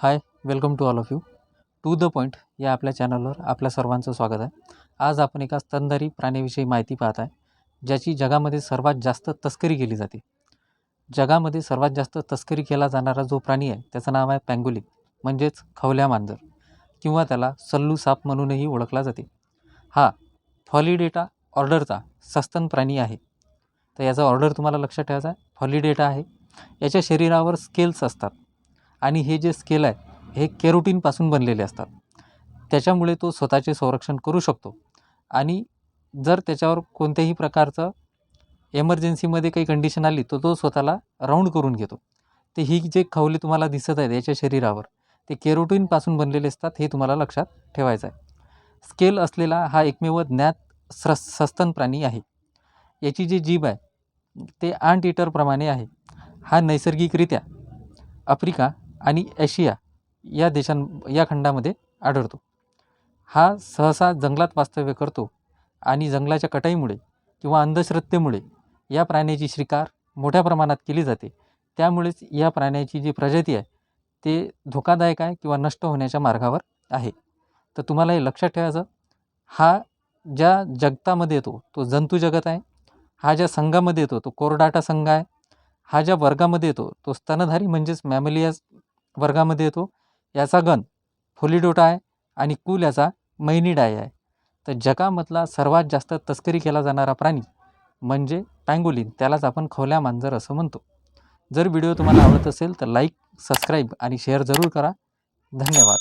Hi welcome to all of you. To the point या आपल्या चॅनलवर आपल्या सर्वांचं स्वागत आहे. आज आपण एका स्तनधारी प्राण्याविषयी माहिती पाहत आहे ज्याची जगामध्ये सर्वात जास्त तस्करी केली जाते. जगामध्ये सर्वात जास्त तस्करी केला जाणारा जो प्राणी आहे त्याचं नाव आहे पँगोलिन म्हणजेच खवल्या मांजर किंवा त्याला सल्लू साप म्हणूनही ओळखला जाते. हा फॉलिडेटा ऑर्डरचा सस्तन प्राणी आहे. तर याचा ऑर्डर तुम्हाला लक्षात ठेवायचा आहे फॉलिडेटा आहे. याच्या शरीरावर स्केल्स असतात. आणि हे जे स्केल आहे हे केरोटीनपासून बनलेले असतात. त्याच्यामुळे तो स्वतःचे संरक्षण करू शकतो. आणि जर त्याच्यावर कोणत्याही प्रकारचं एमर्जन्सीमध्ये काही कंडिशन आली तर तो स्वतःला राऊंड करून घेतो. ते ही जे खवले तुम्हाला दिसत आहेत याच्या शरीरावर ते केरोटीनपासून बनलेले असतात हे तुम्हाला लक्षात ठेवायचं आहे. स्केल असलेला हा एकमेव ज्ञात स्र सस्तन प्राणी आहे. याची जी जीभ आहे ते आंट इटरप्रमाणे आहे. हा नैसर्गिकरित्या आफ्रिका आणि एशिया या देशां या खंडामध्ये आढळतो. हा सहसा जंगलात वास्तव्य करतो आणि जंगलाच्या कटाईमुळे किंवा अंधश्रद्धेमुळे या प्राण्याची शिकार मोठ्या प्रमाणात केली जाते. त्यामुळेच या प्राण्याची जी प्रजाती आहे ते धोकादायक आहे किंवा नष्ट होण्याच्या मार्गावर आहे. तर तुम्हाला हे लक्षात ठेवायचं हा ज्या जगतामध्ये येतो तो जंतू जगत आहे. हा ज्या संघामध्ये येतो तो कोरडाटा संघ आहे. हा ज्या वर्गामध्ये येतो तो स्तनधारी म्हणजेच मॅमेलियास वर्गामध्ये येतो. याचा गण फोलिडोटा आहे आणि कुल याचा मैनिडाय आहे. तर जगामधला सर्वात जास्त तस्करी केला जाणारा प्राणी म्हणजे पँगोलिन त्यालाच आपण खवल्या मांजर असं म्हणतो. जर व्हिडिओ तुम्हाला आवडत असेल तर लाईक सबस्क्राईब आणि शेअर जरूर करा. धन्यवाद.